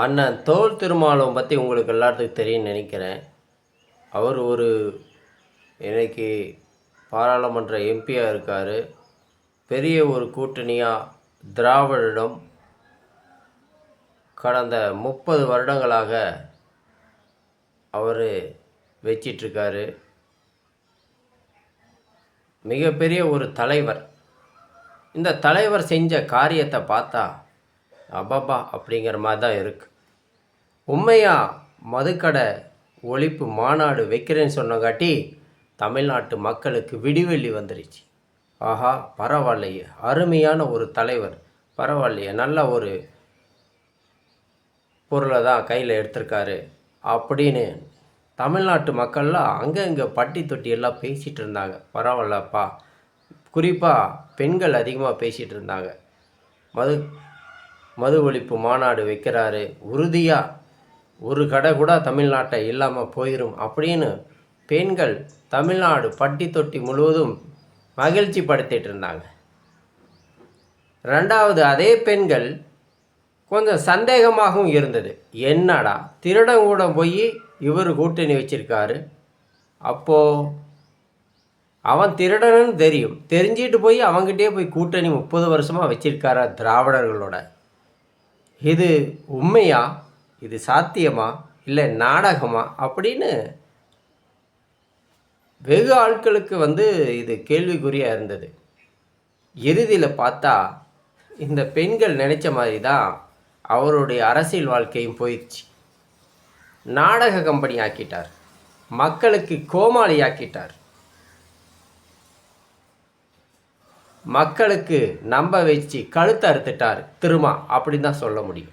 அண்ணன் தோல் திருமாலம் பற்றி உங்களுக்கு எல்லாத்துக்கும் தெரியும்னு நினைக்கிறேன். அவர் ஒரு இன்னைக்கு பாராளுமன்ற எம்பியாக இருக்கார். பெரிய ஒரு கூட்டணியாக திராவிடம் கடந்த முப்பது வருடங்களாக அவர் வச்சிட்ருக்காரு. மிகப்பெரிய ஒரு தலைவர். இந்த தலைவர் செஞ்ச காரியத்தை பார்த்தா அபாபா அப்படிங்கிற மாதிரி தான் இருக்குது உண்மையாக மதுக்கடை ஒழிப்பு மாநாடு வைக்கிறேன்னு சொன்னங்காட்டி தமிழ்நாட்டு மக்களுக்கு விடிவெள்ளி வந்துருச்சு. ஆஹா பரவாயில்லையே. அருமையான ஒரு தலைவர். பரவாயில்லையே. நல்ல ஒரு பொருளை தான் கையில் எடுத்திருக்காரு. அப்படின்னு தமிழ்நாட்டு மக்கள்லாம் அங்கே இங்கே பட்டி தொட்டி எல்லாம் பேசிகிட்டு இருந்தாங்க. பரவாயில்லப்பா. குறிப்பாக பெண்கள் அதிகமாக பேசிகிட்டு இருந்தாங்க. மது மது ஒழிப்பு மாநாடு வைக்கிறாரு. உறுதியாக ஒரு கடை கூட தமிழ்நாட்டை இல்லாமல் போயிடும் அப்படின்னு பெண்கள் தமிழ்நாடு பட்டி தொட்டி முழுவதும் மகிழ்ச்சி படுத்திட்டு இருந்தாங்க. ரெண்டாவது அதே பெண்கள் கொஞ்சம் சந்தேகமாகவும் இருந்தது. என்னடா? திருடன் கூட போய் இவர் கூட்டணி வச்சிருக்காரு. அப்போது அவன் திருடனன்னு தெரியும். தெரிஞ்சிட்டு போய் அவங்ககிட்டே போய் கூட்டணி முப்பது வருஷமாக வச்சிருக்காரா திராவிடர்களோட? இது உண்மையா? இது சாத்தியமா? இல்லை நாடகமா? அப்படின்னு வெகு ஆட்களுக்கு வந்து இது கேள்விக்குறியாக இருந்தது. இறுதியில் பார்த்தா இந்த பெண்கள் நினச்ச மாதிரி தான் அவருடைய அரசியல் வாழ்க்கையும் போயிடுச்சு. நாடக கம்பெனி ஆக்கிட்டார். மக்களுக்கு கோமாளி ஆக்கிட்டார் மக்களுக்கு நம்ப வச்சு கழுத்தை அறுத்துட்டார். திருமா அப்படின்னு தான் சொல்ல முடியும்.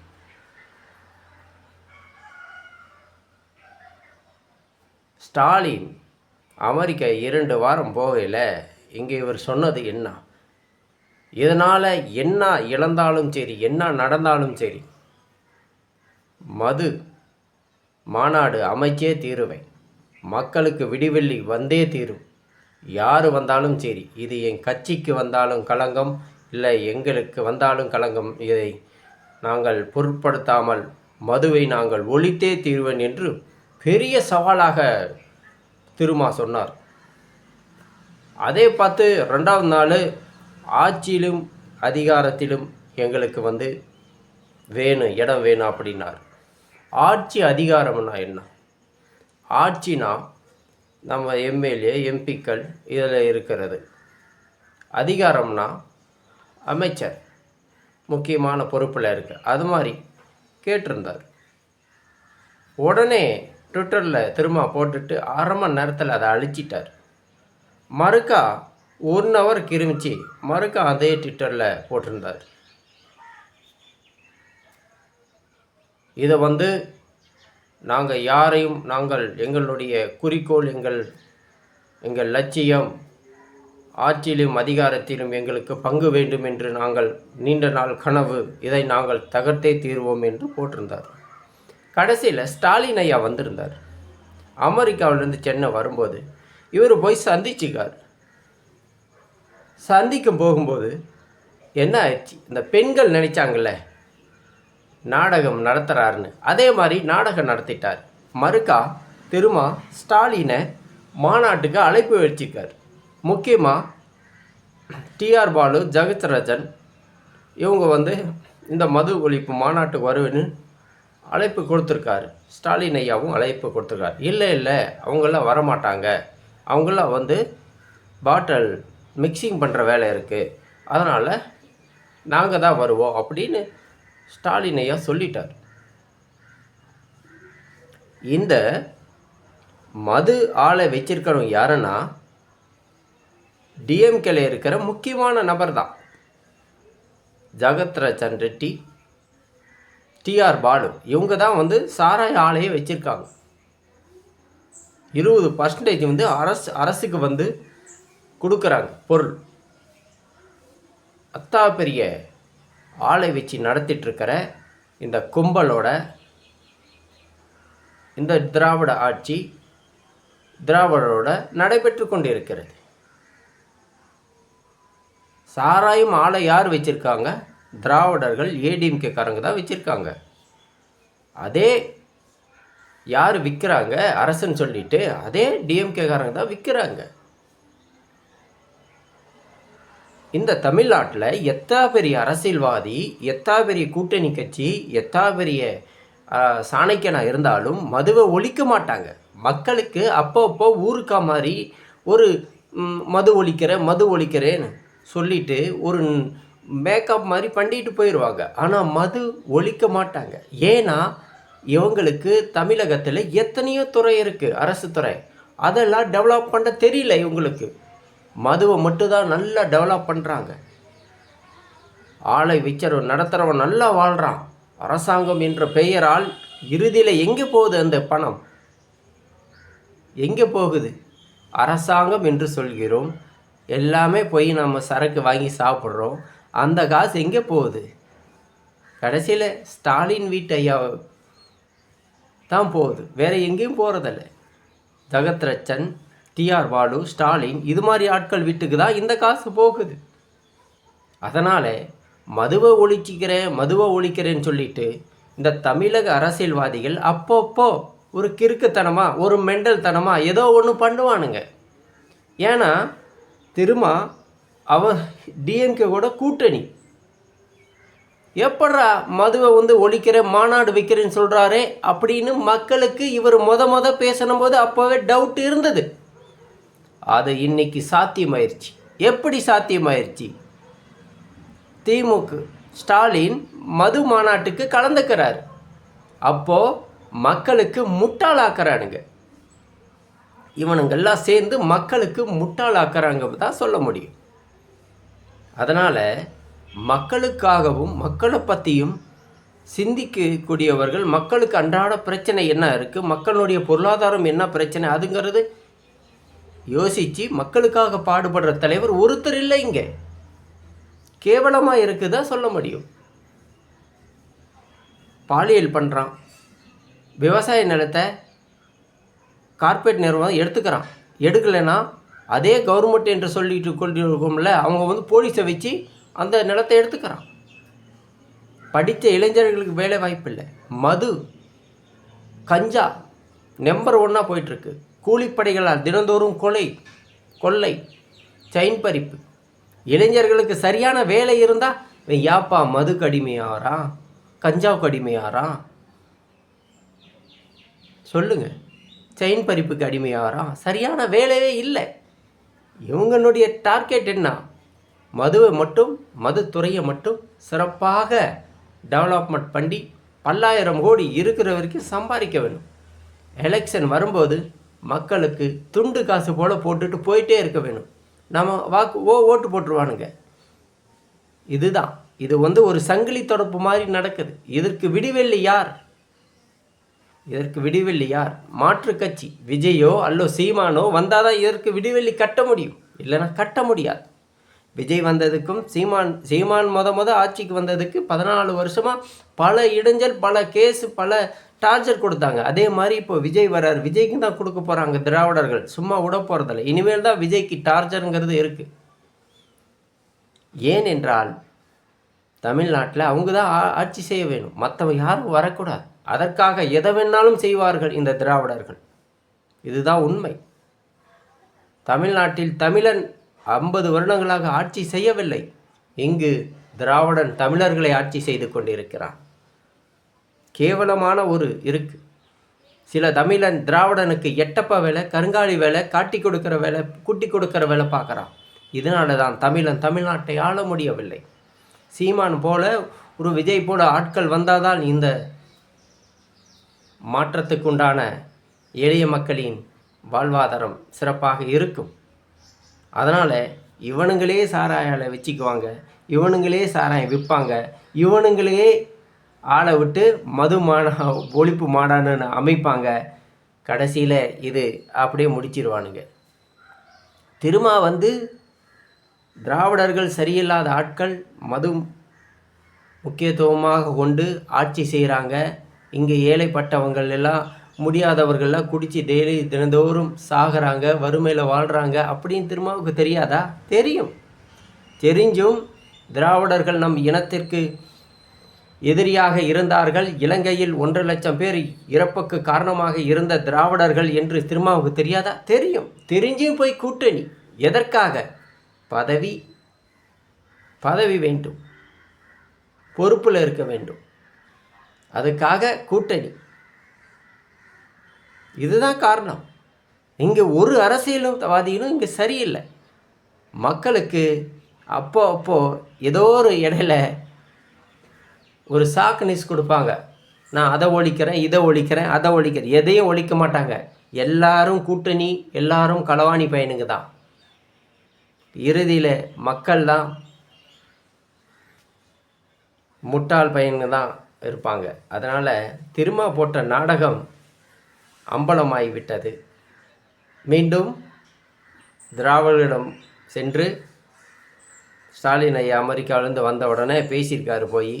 ஸ்டாலின் அமெரிக்கா இரண்டு வாரம் போகையில் இங்கே இவர் சொன்னது என்ன? இதனால் என்ன இழந்தாலும் சரி என்ன நடந்தாலும் சரி மது மாநாடு அமைச்சே தீருவேன். மக்களுக்கு விடிவெள்ளி வந்தே தீரும். யார் வந்தாலும் சரி இது என் கட்சிக்கு வந்தாலும் களங்கம் இல்லை எங்களுக்கு வந்தாலும் களங்கம். இதை நாங்கள் பொருட்படுத்தாமல் மதுவை நாங்கள் ஒழித்தே தீர்வேன் என்று பெரிய சவாலாக திருமா சொன்னார். அதே பார்த்து ரெண்டாவது நாள் ஆட்சியிலும் அதிகாரத்திலும் எங்களுக்கு வந்து வேணும் இடம் வேணும் அப்படின்னார். ஆட்சி அதிகாரம்னா என்ன? ஆட்சினா நம்ம எம்எல்ஏ எம்பிக்கள் இதில் இருக்கிறது. அதிகாரம்னா அமைச்சர் முக்கியமான பொறுப்பில் இருக்கு. அது மாதிரி கேட்டிருந்தார். உடனே ட்விட்டரில் திரும்ப போட்டுட்டு அரை மணி நேரத்தில் அதை அழிச்சிட்டார். மறுக்கா ஒன் ஹவர் கிருமிச்சு மறுக்கா அதே ட்விட்டரில் போட்டிருந்தார். இதை வந்து நாங்கள் யாரையும் நாங்கள் எங்களுடைய குறிக்கோள் எங்கள் எங்கள் லட்சியம் ஆட்சியிலும் அதிகாரத்திலும் எங்களுக்கு பங்கு வேண்டும் என்று நாங்கள் நீண்ட நாள் கனவு இதை நாங்கள் தகர்த்தே தீர்வோம் என்று போட்டிருந்தார். கடைசியில் ஸ்டாலின் ஐயா வந்திருந்தார். அமெரிக்காவிலேருந்து சென்னை வரும்போது இவர் போய் சந்திச்சுக்கார். சந்திக்கும் போகும்போது என்ன ஆயிடுச்சு? இந்த பெண்கள் நினைச்சாங்கல்ல நாடகம் நடத்துகிறாருன்னு அதே மாதிரி நாடகம் நடத்திட்டார். மறுக்கா திருமா ஸ்டாலினை மாநாட்டுக்கு அழைப்பு வச்சிருக்கார் முக்கியமாக டிஆர் பாலு ஜெகத்ரஜன் இவங்க வந்து இந்த மது ஒழிப்பு மாநாட்டுக்கு வருவேன்னு அழைப்பு கொடுத்துருக்காரு. ஸ்டாலின் ஐயாவும் அழைப்பு கொடுத்துருக்காரு. இல்லை இல்லை அவங்களாம் வரமாட்டாங்க. அவங்களாம் வந்து பாட்டில் மிக்சிங் பண்ணுற வேலை இருக்குது அதனால் நாங்கள் தான் வருவோம் அப்படின்னு ஸ்டாலினையா சொல்லிட்டார். இந்த மது ஆளை வச்சிருக்கிறவங்க யாருன்னா டிஎம்கேல இருக்கிற முக்கியமான நபர் தான். ஜகத்ரச்சன் ரெட்டி டிஆர் பாலு. இவங்க தான் வந்து சாராய ஆலையை வச்சுருக்காங்க. இருபது பர்சன்டேஜ் வந்து அரசு அரசுக்கு வந்து கொடுக்குறாங்க பொருள். அத்தா பெரிய ஆளை வச்சு நடத்திட்டுருக்கிற இந்த கும்பலோட இந்த திராவிட ஆட்சி திராவிடரோட நடைபெற்று கொண்டு இருக்கிறது சாராயம் ஆளை யார் வச்சுருக்காங்க? திராவிடர்கள் ஏடிஎம்கே காரங்க தான் வச்சுருக்காங்க. அதே யார் விற்கிறாங்க அரசுன்னு சொல்லிட்டு அதே டிஎம்கேகாரங்க தான் விற்கிறாங்க இந்த தமிழ்நாட்டில் எத்தா பெரிய அரசியல்வாதி எத்தா பெரிய கூட்டணி கட்சி எத்தா பெரிய சாணக்கியனாக இருந்தாலும் மதுவை ஒழிக்க மாட்டாங்க. மக்களுக்கு அப்பப்போ ஊருக்கா மாதிரி ஒரு மது ஒழிக்கிறேன் மது ஒழிக்கிறேன்னு சொல்லிட்டு ஒரு மேக்கப் மாதிரி பண்ணிட்டு போயிடுவாங்க ஆனால் மது ஒழிக்க மாட்டாங்க. ஏன்னா இவங்களுக்கு தமிழகத்தில் எத்தனையோ துறை இருக்குது அரசு துறை. அதெல்லாம் டெவலப் பண்ண தெரியல இவங்களுக்கு. மதுவை மட்டும்தான் நல்லா டெவலப் பண்ணுறாங்க ஆளை விற்கிறவன் நடத்துகிறவன் நல்லா வாழ்கிறான் அரசாங்கம் என்ற பெயரால் இறுதியில் எங்கே போகுது அந்த பணம்? எங்கே போகுது? அரசாங்கம் என்று சொல்கிறோம். எல்லாமே போய் நம்ம சரக்கு வாங்கி சாப்பிட்றோம். அந்த காசு எங்கே போகுது? கடைசியில் ஸ்டாலின் வீட்டு ஐயா தான் போகுது. வேறு எங்கேயும் போகிறதில்ல ஜகத்ரச்சன் டிஆர் பாலு ஸ்டாலின் இது மாதிரி ஆட்கள் வீட்டுக்கு தான் இந்த காசு போகுது. அதனால் மதுவை ஒழிச்சிக்கிறேன் மதுவை ஒழிக்கிறேன்னு சொல்லிட்டு இந்த தமிழக அரசியல்வாதிகள் அப்பப்போ ஒரு கிறுக்குத்தனமாக ஒரு மெண்டல் தனமாக ஏதோ ஒன்று பண்ணுவானுங்க. ஏன்னா திரும்ப அவ டிஎம்கே கூட கூட்டணி. எப்படா மதுவை வந்து ஒழிக்கிறேன் மாநாடு வைக்கிறேன்னு சொல்கிறாரே அப்படின்னு மக்களுக்கு இவர் மொத மொத பேசணும்போது அப்போவே டவுட் இருந்தது. அது இன்னைக்கு சாத்தியமாயிருச்சு. எப்படி சாத்தியமாயிருச்சு? திமுக ஸ்டாலின் மது மாநாட்டுக்கு கலந்துக்கிறார். அப்போ மக்களுக்கு முட்டாளாக்குறானுங்க. இவனுங்கெல்லாம் சேர்ந்து மக்களுக்கு முட்டாளாக்குறாங்க தான் சொல்ல முடியும். அதனால் மக்களுக்காகவும் மக்களை பற்றியும் சிந்திக்கக்கூடியவர்கள் மக்களுக்கு அன்றாட பிரச்சனை என்ன இருக்குது மக்களுடைய பொருளாதாரம் என்ன பிரச்சனை அதுங்கிறது யோசித்து மக்களுக்காக பாடுபடுற தலைவர் ஒருத்தர் இல்லை இங்கே. கேவலமாக இருக்குதா சொல்ல முடியும்? பாலியல் பண்ணுறான் விவசாய நிலத்தை கார்பரேட் நிறுவனம் எடுத்துக்கிறான். எடுக்கலைன்னா அதே கவர்மெண்ட் என்று சொல்லிட்டு கொண்டிருக்கோம்ல அவங்க வந்து போலீஸை வச்சு அந்த நிலத்தை எடுத்துக்கிறான். படித்த இளைஞர்களுக்கு வேலை வாய்ப்பு இல்லை மது கஞ்சா நம்பர் ஒன்னாக போயிட்டுருக்கு கூலிப்படைகளால் தினந்தோறும் கொலை கொள்ளை செயின் பறிப்பு. இளைஞர்களுக்கு சரியான வேலை இருந்தால் யாப்பா மதுக்கு கடிமையாரா? கஞ்சாவுக்கு அடிமையாகிறான் சொல்லுங்க. செயின் பறிப்புக்கு அடிமையாரா சரியான வேலையே இல்லை. இவங்களுடைய டார்கெட் என்ன? மதுவை மட்டும் மதுத்துறையை மட்டும் சிறப்பாக டெவலப்மெண்ட் பண்ணி பல்லாயிரம் கோடி இருக்கிற வரைக்கும் சம்பாதிக்க வேணும். எலெக்ஷன் வரும்போது மக்களுக்கு துண்டு காசு போல் போட்டுட்டு போயிட்டே இருக்க வேணும். நம்ம வாக்கு ஓ ஓட்டு போட்டுருவானுங்க. இதுதான். இது வந்து ஒரு சங்கிலி தொடர்பு மாதிரி நடக்குது. இதற்கு விடிவெள்ளி யார்? இதற்கு விடிவெள்ளி யார்? மாற்று கட்சி. விஜயோ அல்லோ சீமானோ வந்தால் தான் இதற்கு விடிவெள்ளி கட்ட முடியும். இல்லைன்னா கட்ட முடியாது. விஜய் வந்ததுக்கும் சீமான் சீமான் மொத மொத ஆட்சிக்கு வந்ததுக்கு பதினாலு வருஷமாக பல இடைஞ்சல் பல கேஸ் பல டார்ச்சர் கொடுத்தாங்க. அதே மாதிரி இப்போ விஜய் வரார் விஜய்க்கு தான் கொடுக்க போகிறாங்க திராவிடர்கள். சும்மா விட போகிறதில்ல இனிமேல் தான் விஜய்க்கு டார்ச்சருங்கிறது இருக்குது ஏன் என்றால் தமிழ்நாட்டில் அவங்க தான் ஆ- ஆட்சி செய்ய வேணும். மற்றவங்க யாரும் வரக்கூடாது. அதற்காக எதை வேணாலும் செய்வார்கள் இந்த திராவிடர்கள். இதுதான் உண்மை. தமிழ்நாட்டில் தமிழன் ஐம்பது வருடங்களாக ஆட்சி செய்யவில்லை. இங்கு திராவிடன் தமிழர்களை ஆட்சி செய்து கொண்டிருக்கிறான். கேவலமான ஒரு இருக்கு. சில தமிழன் திராவிடனுக்கு எட்டப்ப வேலை கருங்காலி வேலை காட்டி கொடுக்குற வேலை கூட்டி கொடுக்குற வேலை பார்க்குறான். இதனால தான் தமிழன் தமிழ்நாட்டை ஆள முடியவில்லை. சீமான் போல ஒரு விஜய் போல ஆட்கள் வந்தாதான் இந்த மாற்றத்துக்குண்டான எளிய மக்களின் வாழ்வாதாரம் சிறப்பாக இருக்கும். அதனால் இவனுங்களே சாராயால வச்சுக்குவாங்க இவனுங்களே சாராயம் விற்பாங்க இவனுங்களே ஆளை விட்டு மது மாடா ஒழிப்பு மாடான்னு அமைப்பாங்க. கடைசியில் இது அப்படியே முடிச்சிருவானுங்க. திருமா வந்து திராவிடர்கள் சரியில்லாத ஆட்கள் மது முக்கியத்துவமாக கொண்டு ஆட்சி செய்கிறாங்க இங்கே ஏழைப்பட்டவங்கள் எல்லாம் முடியாதவர்கள்லாம் குடித்து டெய்லி தினந்தோறும் சாகிறாங்க வறுமையில் வாழ்கிறாங்க அப்படின்னு திருமாவுக்கு தெரியாதா? தெரியும். தெரிஞ்சும் திராவிடர்கள் நம் இனத்திற்கு எதிரியாக இருந்தார்கள். இலங்கையில் ஒன்று லட்சம் பேர் இறப்புக்கு காரணமாக இருந்த திராவிடர்கள் என்று திருமாவுக்கு தெரியாதா? தெரியும். தெரிஞ்சும் போய் கூட்டணி. எதற்காக? பதவி. பதவி வேண்டும். பொறுப்பில் இருக்க வேண்டும். அதுக்காக கூட்டணி. இதுதான் காரணம். இங்கே ஒரு அரசியல்வாதிகளும் இங்கே சரியில்லை. மக்களுக்கு அப்போ அப்போ ஏதோ ஒரு இடையில ஒரு சாக்கு நியூஸ் கொடுப்பாங்க. நான் அதை ஒழிக்கிறேன் இதை ஒழிக்கிறேன் அதை ஒழிக்கிறேன். எதையும் ஒழிக்க மாட்டாங்க. எல்லாரும் கூட்டணி எல்லாரும் களவாணி பையனுங்க தான். இறுதியில் மக்கள் தான் முட்டாள் பையனுங்க தான் இருப்பாங்க. அதனால் திரும்ப போட்ட நாடகம் அம்பலமாகிவிட்டது மீண்டும் திராவிடம் சென்று ஸ்டாலின் ஐயா அமெரிக்காவிலேருந்து வந்த உடனே பேசியிருக்காரு போய்.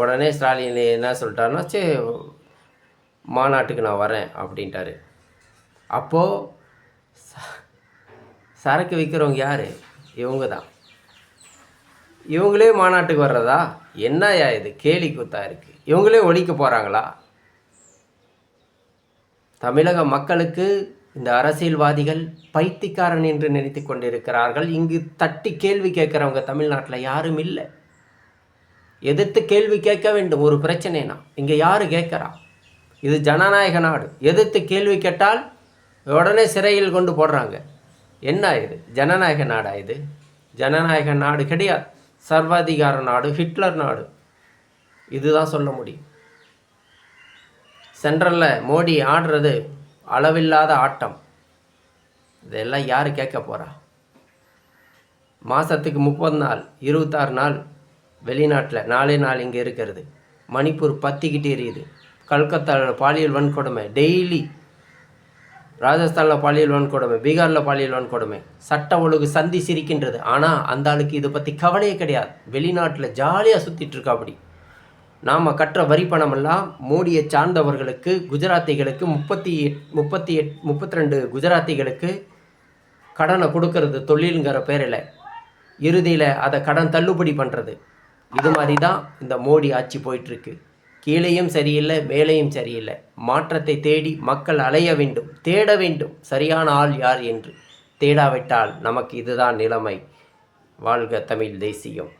உடனே ஸ்டாலின் என்ன சொல்லிட்டாருன்னா சரி மாநாட்டுக்கு நான் வரேன் அப்படின்ட்டாரு. அப்போது சரக்கு விற்கிறவங்க யார்? இவங்க தான். இவங்களே மாநாட்டுக்கு வர்றதா? என்னயா இது? கேலி குத்தா இருக்குது இவங்களே ஒழிக்க போகிறாங்களா தமிழக மக்களுக்கு இந்த அரசியல்வாதிகள் பைத்தியக்காரன் என்று நினைத்து கொண்டிருக்கிறார்கள். இங்கு தட்டி கேள்வி கேட்குறவங்க தமிழ்நாட்டில் யாரும் இல்லை. எதிர்த்து கேள்வி கேட்க வேண்டும் ஒரு பிரச்சனைனா. இங்கே யார் கேட்குறா? இது ஜனநாயக நாடு. எதிர்த்து கேள்வி கேட்டால் உடனே சிறையில் கொண்டு போடுறாங்க. என்ன இது? ஜனநாயக நாடா இது? ஜனநாயக நாடு கிடையாது. சர்வாதிகார நாடு ஹிட்லர் நாடு. இதுதான் சொல்ல முடியும். சென்ட்ரலில் மோடி ஆடுறது அளவில்லாத ஆட்டம். இதெல்லாம் யார் கேட்க போகிறா மாதத்துக்கு முப்பது நாள் இருபத்தாறு நாள் வெளிநாட்டில் நாலே நாள் இங்கே இருக்கிறது. மணிப்பூர் பத்திக்கிட்டே எரியுது. கல்கத்தாவில் பாலியல் வன்கொடுமை டெய்லி. ராஜஸ்தானில் பாலியல் வன்கொடுமை பீகாரில் பாலியல் வன்கொடுமை. சட்ட ஒழுங்கு சந்தி சிரிக்கின்றது. ஆனால் அந்த ஆளுக்கு இதை பற்றி கவலையே கிடையாது. வெளிநாட்டில் ஜாலியாக சுற்றிட்டுருக்கா அப்படி. நாம் கற்ற வரி பணமெல்லாம் மோடியை சார்ந்தவர்களுக்கு குஜராத்திகளுக்கு முப்பத்தி எட் முப்பத்தி எட் முப்பத்தி ரெண்டு குஜராத்திகளுக்கு கடனை கொடுக்கறது தொழிலுங்கிற பேரில். இறுதியில் அதை கடன் தள்ளுபடி பண்ணுறது இது மாதிரி தான் இந்த மோடி ஆட்சி போயிட்டுருக்கு. கீழேயும் சரியில்லை மேலேயும் சரியில்லை. மாற்றத்தை தேடி மக்கள் அலைய வேண்டும் தேட வேண்டும். சரியான ஆள் யார் என்று தேடாவிட்டால் நமக்கு இதுதான் நிலைமை. வாழ்க தமிழ் தேசியம்.